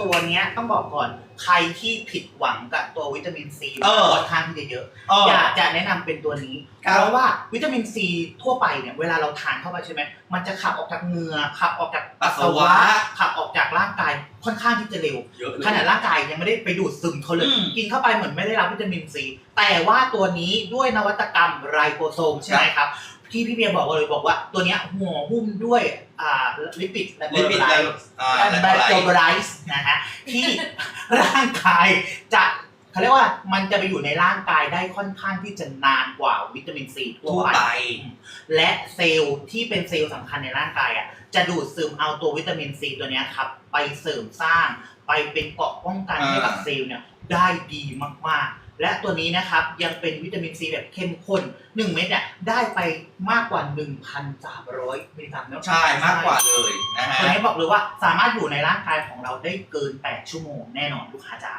ตัวเนี้ยต้องบอกก่อนใครที่ผิดหวังกับตัววิตามินซีเออค่อนข้างที่จะเยอะเออ อยากจะแนะนำเป็นตัวนี้ ครับเพราะว่าวิตามินซีทั่วไปเนี่ยเวลาเราทานเข้าไปใช่ไหมมันจะขับออกจากเหงื่อขับออกจากปัสสาวะ ขับออกจากร่างกายค่อนข้างที่จะเร็ว เยอะเลย ขนาดร่างกายยังไม่ได้ไปดูดซึมเขาเลย อืม กินเข้าไปเหมือนไม่ได้รับวิตามินซี แต่ว่าตัวนี้ด้วยนวัตกรรมไรโบโซมใช่ไหมครับ ที่พี่เบียร์บอกเลยบอกว่าตัวเนี้ยห่อหุ้มด้วยอ่าลิปิดและลิปิดไลไลท์อ่าและและแบไลคทีไรส์นะฮะที่ร่างกายจะเขาเรียกว่ามันจะไปอยู่ในร่างกายได้ค่อนข้างที่จะนานกว่าวิตามินซีทั่ทั่ววไปไป และเซลล์ที่เป็นเซลล์สำคัญในร่างกายอะจะดูดซึมเอาตัววิตามินซีตัวเนี้ยครับ ไปเสริมสร้างไปเป็นเกราะป้องกันให้กับอ่าเซลล์เนี่ยได้ดีมากๆ และตัวนี้นะครับยังเป็นวิตามินซีแบบเข้มข้น 1 เม็ดเนี่ยได้ไปมากกว่า 1,300 มิลลิกรัมแล้วใช่มากกว่าเลยนะฮะตัวนี้บอกเลยว่าสามารถอยู่ในร่างกายของเราได้เกิน 8 ชั่วโมงแน่นอนลูกค้าจ๋า